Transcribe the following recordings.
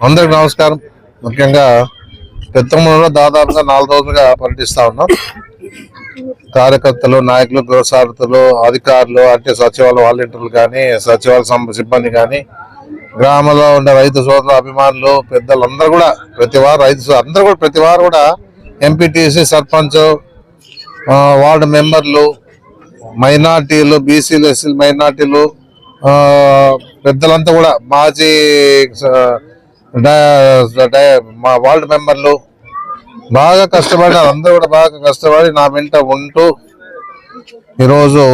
అందరికి నమస్కారం. ముఖ్యంగా పెత్తమూరులో దాదాపుగా నాలుగు రోజులుగా పర్యటిస్తా ఉన్నాం. కార్యకర్తలు నాయకులు గృహసారథులు అధికారులు అంటే సచివాలయ వాలంటీర్లు కానీ సచివాలయ సం- సిబ్బంది కానీ గ్రామంలో ఉండే రైతు సోదరులు అభిమానులు పెద్దలందరూ కూడా ప్రతి వారు రైతు అందరూ కూడా ప్రతి వారు కూడా ఎంపీటీసీ సర్పంచ్ వార్డు మెంబర్లు మైనార్టీలు బీసీలు ఎస్సీలు మైనార్టీలు పెద్దలంతా కూడా మాజీ మా వార్డు మెంబర్లు బాగా కష్టపడినారు. అందరూ కూడా బాగా కష్టపడి నా వెంట ఉంటూ ఈరోజు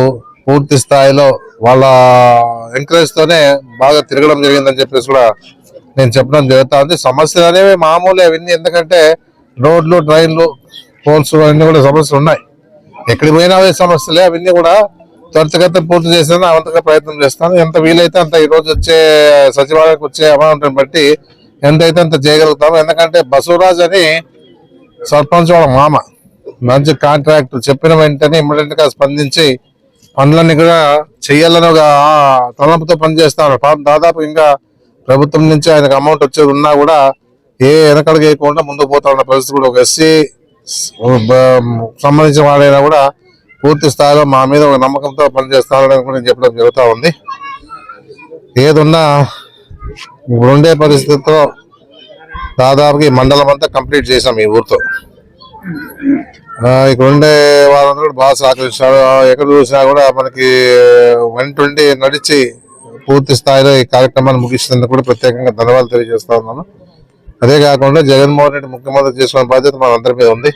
పూర్తి స్థాయిలో వాళ్ళ ఎంకరేజ్తోనే బాగా తిరగడం జరిగిందని చెప్పేసి కూడా నేను చెప్పడం జరుగుతా ఉంది సమస్యలు అనేవి మామూలే అవన్నీ. ఎందుకంటే రోడ్లు ట్రైన్లు పోల్స్ అవన్నీ కూడా సమస్యలు ఉన్నాయి. ఎక్కడికి పోయినా అవే సమస్యలే. అవన్నీ కూడా త్వరితగతిన పూర్తి చేసేందుకు అవంతగా ప్రయత్నం చేస్తాను. ఎంత వీలైతే అంత ఈరోజు వచ్చే సచివాలయానికి వచ్చే అమౌంట్ని బట్టి ఎంతైతే అంత చేయగలుగుతాము ఎందుకంటే బసవరాజ్ అని సర్పంచ్ వాళ్ళ మామ. మంచి కాంట్రాక్ట్ చెప్పిన వెంటనే ఇమ్మీడియట్గా స్పందించి పనులన్నీ కూడా చెయ్యాలని ఒక తలంపుతో పనిచేస్తాను పాపం దాదాపు ఇంకా ప్రభుత్వం నుంచి ఆయనకు అమౌంట్ వచ్చేది ఉన్నా కూడా ఏ వెనకడుగు వేయకుండా ముందుకు పోతా ఉన్న పరిస్థితి కూడా ఒక ఎస్సీ సంబంధించిన వాడైనా కూడా పూర్తి స్థాయిలో మా మీద ఒక నమ్మకంతో పనిచేస్తారని కూడా నేను చెప్పడం జరుగుతూ ఉంది. ఏదున్నా ఇప్పుడు ఉండే పరిస్థితితో దాదాపుగా ఈ మండలం అంతా కంప్లీట్ చేసాం ఈ ఊరితో. ఇక్కడుండే ఇక్కడ ఉండే వాళ్ళందరూ కూడా బాగా సహకరిస్తున్నారు ఎక్కడ చూసినా కూడా మనకి వెంటుండి నడిచి పూర్తి స్థాయిలో ఈ కార్యక్రమాన్ని ముగిస్తున్నందుకు కూడా ప్రత్యేకంగా ధన్యవాదాలు తెలియజేస్తా ఉన్నాను. అదే కాకుండా జగన్మోహన్ రెడ్డి ముఖ్యమంత్రి చేసుకునే బాధ్యత మన అందరి మీద ఉంది.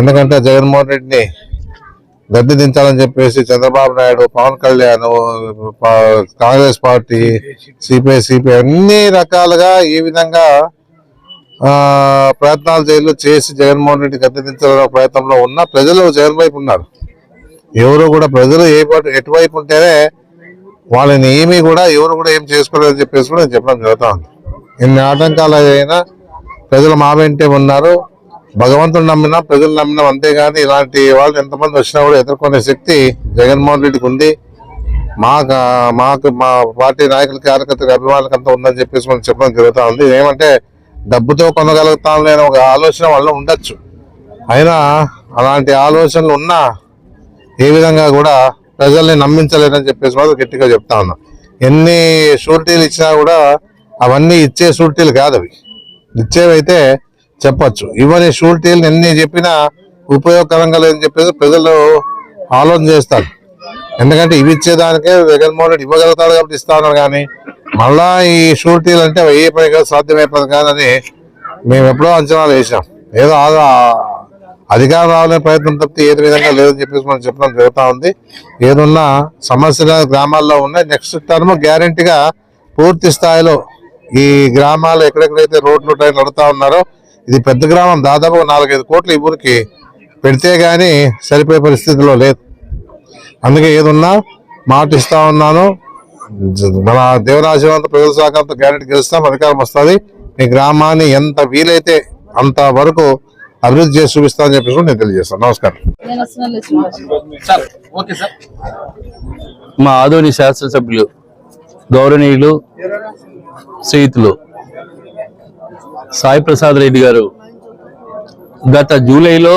ఎందుకంటే జగన్మోహన్ రెడ్డిని గద్దె దించాలని చెప్పేసి Chandrababu Naidu Pawan Kalyan Congress party CPI CPI అన్ని రకాలుగా ఈ విధంగా ప్రయత్నాలు చేయలు చేసి జగన్మోహన్ రెడ్డి గద్దె దించాలనే ప్రయత్నంలో ఉన్న ప్రజలు జగన్ వైపు ఉన్నారు. ఎవరు కూడా ప్రజలు ఏ ఎటువైపు ఉంటేనే వాళ్ళని ఏమీ కూడా ఎవరు కూడా ఏం చేసుకోలేదని చెప్పేసి కూడా నేను చెప్పడం జరుగుతూ ఉంది. ఎన్ని ఆటంకాలు అయినా ప్రజలు మా వెంటే ఉన్నారు. భగవంతుడు నమ్మినా ప్రజలు నమ్మినా అంతేగాని ఇలాంటి వాళ్ళు ఎంతమంది వచ్చినా కూడా ఎదుర్కొనే శక్తి జగన్మోహన్ రెడ్డికి ఉంది. మాకు మాకు మా పార్టీ నాయకుల కార్యకర్తల అభిమానులకు అంతా ఉందని చెప్పేసి మనం చెప్పడం జరుగుతూ ఉంది. ఏమంటే డబ్బుతో కొనగలుగుతాం లేని ఒక ఆలోచన వల్ల ఉండొచ్చు. అయినా అలాంటి ఆలోచనలు ఉన్నా ఏ విధంగా కూడా ప్రజల్ని నమ్మించలేదని చెప్పేసి మాత్రం గట్టిగా చెప్తా ఉన్నా. ఎన్ని షూరిటీలు ఇచ్చినా కూడా అవన్నీ ఇచ్చే షూరిటీలు కాదు అవి ఇచ్చేవైతే చెప్పొచ్చు. ఇవన్నీ షూరిటీలు ఎన్ని చెప్పినా ఉపయోగకరంగా లేదని చెప్పేసి ప్రజలు ఆలోచన చేస్తారు. ఎందుకంటే ఇవి ఇచ్చేదానికే జగన్మోహన్ రెడ్డి ఇవ్వగలుగుతాడు కాబట్టి ఇస్తా కానీ మళ్ళా ఈ షూరిటీలు అంటే ఏ పని కాదు సాధ్యమైపోతుంది కాదని మేము ఎప్పుడో అంచనాలు వేసాం ఏదో ఆ- అధికారం రావాలనే ప్రయత్నం తప్పితే ఏది విధంగా లేదని చెప్పేసి మనం చెప్పడం జరుగుతూ ఉంది. ఏదున్నా సమస్యలు గ్రామాల్లో ఉన్నాయి. నెక్స్ట్ టర్మ్ గ్యారంటీగా పూర్తి స్థాయిలో ఈ గ్రామాలు ఎక్కడెక్కడైతే రోడ్లు ట్రైన్ నడుతూ ఉన్నారో ఇది పెద్ద గ్రామం దాదాపు నాలుగైదు కోట్లు ఈ ఊరికి పెడితే గానీ సరిపోయే పరిస్థితిలో లేదు. అందుకే ఏదున్నా మాట ఇస్తా ఉన్నాను. మన దేవరాశివంత ప్రజల సహకారంతో గ్యారెంటీ గెలుస్తాం అధికారం వస్తుంది. ఈ గ్రామాన్ని ఎంత వీలైతే అంత వరకు అభివృద్ధి చేసి చూపిస్తామని చెప్పేసి కూడా నేను తెలియజేస్తాను. నమస్కారం. నేను వస్తున్నాను సార్ ఓకే సార్. మా ఆదోని శాసనసభ్యులు గౌరవనీయులు శ్రీయుతులు సాయి ప్రసాద్ రెడ్డి గారు గత జూలైలో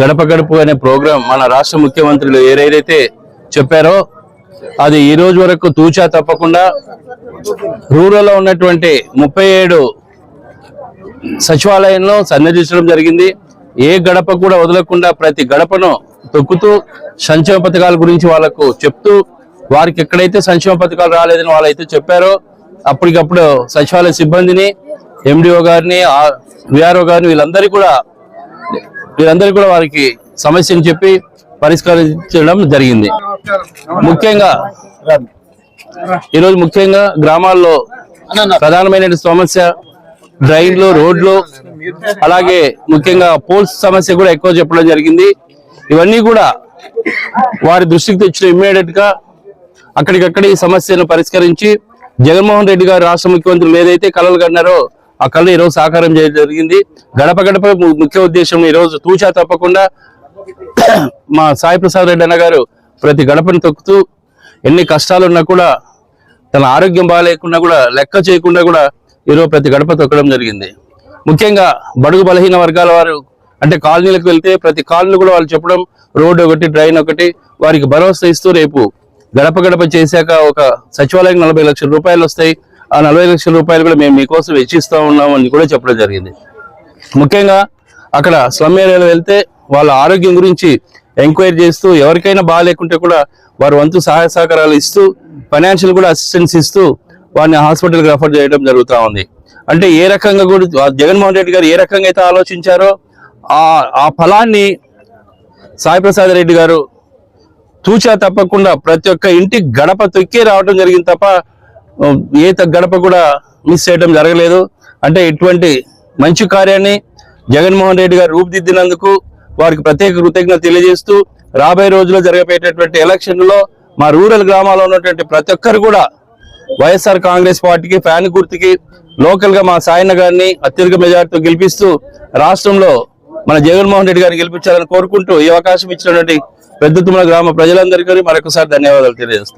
గడప గడప అనే ప్రోగ్రాం మన రాష్ట్ర ముఖ్యమంత్రులు ఏదైతే చెప్పారో అది ఈ రోజు వరకు తూచా తప్పకుండా రూరల్లో ఉన్నటువంటి ముప్పై ఏడు సచివాలయంలో సన్నదించడం జరిగింది. ఏ గడప కూడా వదలకుండా ప్రతి గడపను తొక్కుతూ సంక్షేమ పథకాల గురించి వాళ్ళకు చెప్తూ వారికి ఎక్కడైతే సంక్షేమ పథకాలు రాలేదని వాళ్ళైతే చెప్పారో అప్పటికప్పుడు సచివాలయ సిబ్బందిని ఎండిఓ గారిని విఆర్ఓ గారిని వీళ్ళందరికీ కూడా వీళ్ళందరికీ కూడా వారికి సమస్యను చెప్పి పరిష్కరించడం జరిగింది. ముఖ్యంగా ఈరోజు ముఖ్యంగా గ్రామాల్లో ప్రధానమైన సమస్య డ్రైన్లు రోడ్లు అలాగే ముఖ్యంగా పోల్స్ సమస్య కూడా ఎక్కువ చెప్పడం జరిగింది. ఇవన్నీ కూడా వారి దృష్టికి తెచ్చిన ఇమ్మీడియట్గా అక్కడికక్కడ ఈ సమస్యను పరిష్కరించి జగన్మోహన్ రెడ్డి గారు రాష్ట్ర ముఖ్యమంత్రులు ఏదైతే కలలు కన్నారో ఆ ఈ ఈరోజు సాకారం చేయడం జరిగింది. గడప గడప ముఖ్య ఉద్దేశం ఈరోజు తూచా తప్పకుండా మా సాయి ప్రసాద్ రెడ్డి అన్న గారు ప్రతి గడపను తొక్కుతూ ఎన్ని కష్టాలున్నా కూడా తన ఆరోగ్యం బాగాలేకుండా కూడా లెక్క చేయకుండా కూడా ఈరోజు ప్రతి గడప తొక్కడం జరిగింది. ముఖ్యంగా బడుగు బలహీన వర్గాల వారు అంటే కాలనీలకు వెళ్తే ప్రతి కాలనీ కూడా వాళ్ళు చెప్పడం రోడ్డు ఒకటి డ్రైన్ ఒకటి వారికి భరోసా ఇస్తూ రేపు గడప గడప చేశాక ఒక సచివాలయం నలభై లక్షల రూపాయలు వస్తాయి. ఆ నలభై లక్షల రూపాయలు కూడా మేము మీకోసం వెచ్చిస్తూ ఉన్నాం అని కూడా చెప్పడం జరిగింది. ముఖ్యంగా అక్కడ స్లమ్ ఏరియాలో వెళ్తే వాళ్ళ ఆరోగ్యం గురించి ఎంక్వైరీ చేస్తూ ఎవరికైనా బాగాలేకుంటే కూడా వారు వంతు సహాయ సహకారాలు ఇస్తూ ఫైనాన్షియల్ కూడా అసిస్టెన్స్ ఇస్తూ వారిని హాస్పిటల్కి రెఫర్ చేయడం జరుగుతూ ఉంది. అంటే ఏ రకంగా కూడా జగన్మోహన్ రెడ్డి గారు ఏ రకంగా అయితే ఆలోచించారో ఆ ఆ ఫలాన్ని సాయిప్రసాద్ రెడ్డి గారు తూచా తప్పకుండా ప్రతి ఒక్క ఇంటి గడప తొక్కి రావడం జరిగింది తప్ప ఏ గడప కూడా మిస్ చేయడం జరగలేదు. అంటే ఇటువంటి మంచి కార్యాన్ని జగన్మోహన్ రెడ్డి గారు రూపుదిద్దినందుకు వారికి ప్రత్యేక కృతజ్ఞత తెలియజేస్తూ రాబోయే రోజుల్లో జరగబోయేటటువంటి ఎలక్షన్లో మా రూరల్ గ్రామాల్లో ఉన్నటువంటి ప్రతి ఒక్కరు కూడా వైఎస్ఆర్ కాంగ్రెస్ పార్టీకి ఫ్యాన్ గుర్తుకి లోకల్గా మా సాయన్న గారిని అత్యధిక మెజార్టీతో గెలిపిస్తూ రాష్ట్రంలో మన జగన్మోహన్ రెడ్డి గారిని గెలిపించాలని కోరుకుంటూ ఈ అవకాశం ఇచ్చినటువంటి పెద్ద తుమ్మల గ్రామ ప్రజలందరికీ మరొకసారి ధన్యవాదాలు తెలియజేస్తాను.